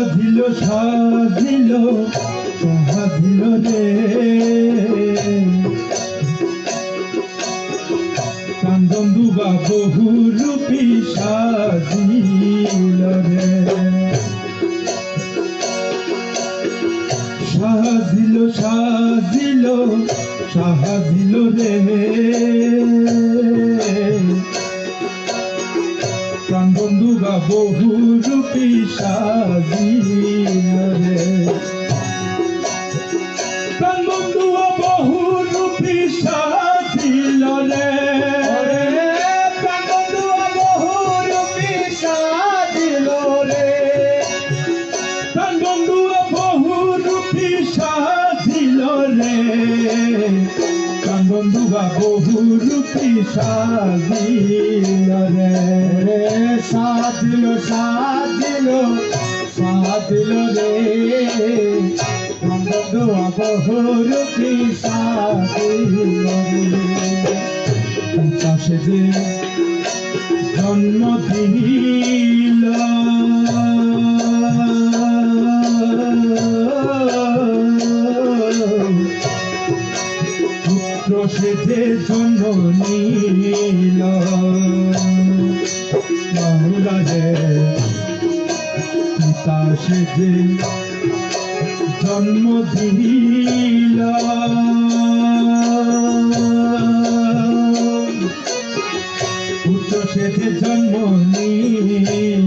সাজিল সাজিল সাজিল রে। কান্দন্দু বা বহু রূপী সাজিল রে। সাজিল সাজিল সাজিল রে। বহু রূপী সাজিল রে প্রাণবন্ধু বহু রূপী সাজিল রে প্রাণবন্ধু বহু রূপী সাজিল রে সাজিল রে প্রাণবন্ধু বা বহু রূপী সাজিল রে সাজিল সাজিল সাজিল রে প্রাণবন্ধু বহু রূপী সাজিল রে পাশে যে জন্ম দিল পুত্র রে পিতা সে যে জন্ম দিল পুত্র সেতে জন্ম নিল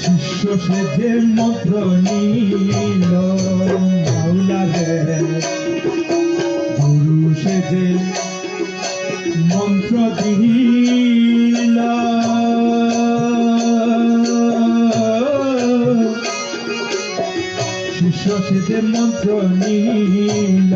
শিষ্য সেজে মন্ত্র নিল। মাওলা গুরু সেজে মন্ত্র দিল শিষ্য সেজে মন্ত্র নিল।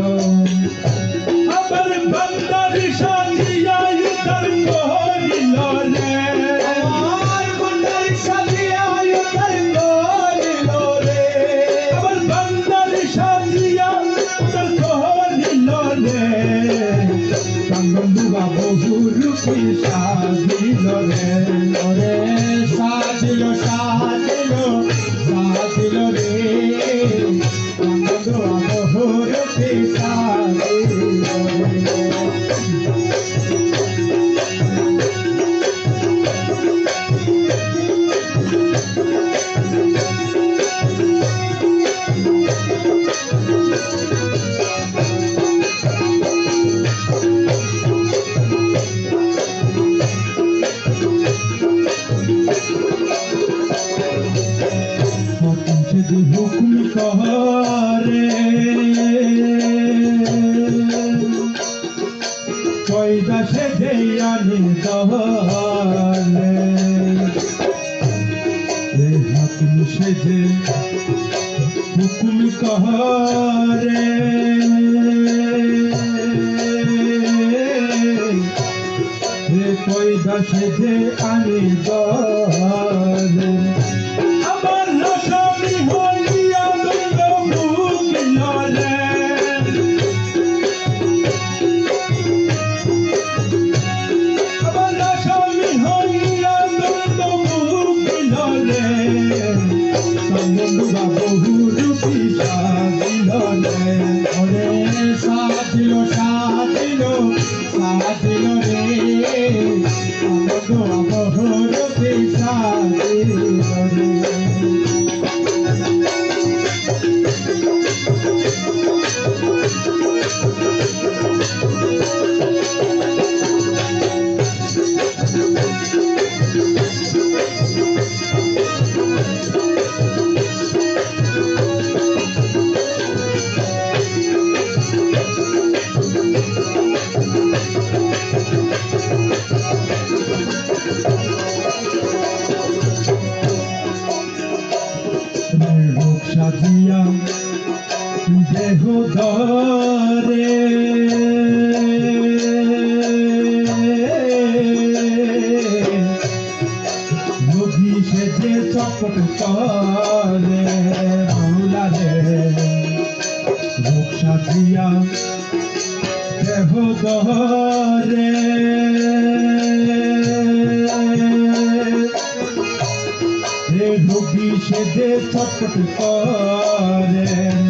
রূপী সাজিল রে সাজিল সাজিল হুকুম করে কয়দা সেজে আনি দহলে রে হাকিম সেজে হুকুম করে রে কয়দা সেজে বন্ধু অবহর ধরে নদী সেজে চপট করে মাওলা রে রূপ সাজিয়া দেহ হে রোগী সেজে ছটফট করে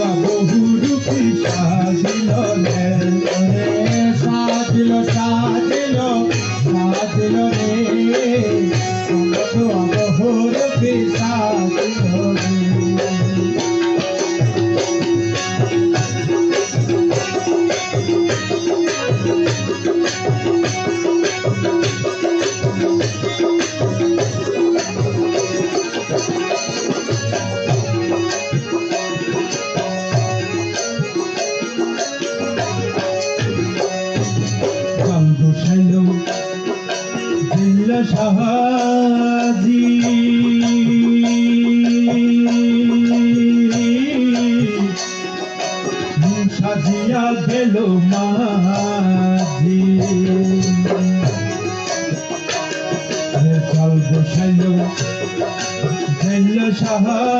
Salvador. সাইল দিল সাহাজি। সাজিয়া গেল মাঝি। কাল বসাইল দিল সাহাজি।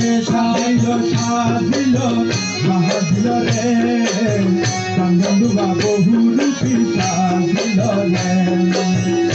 রে। সাজিল সাজিল সাজিল রে বন্ধুবা বহু রূপী সাজিল রে।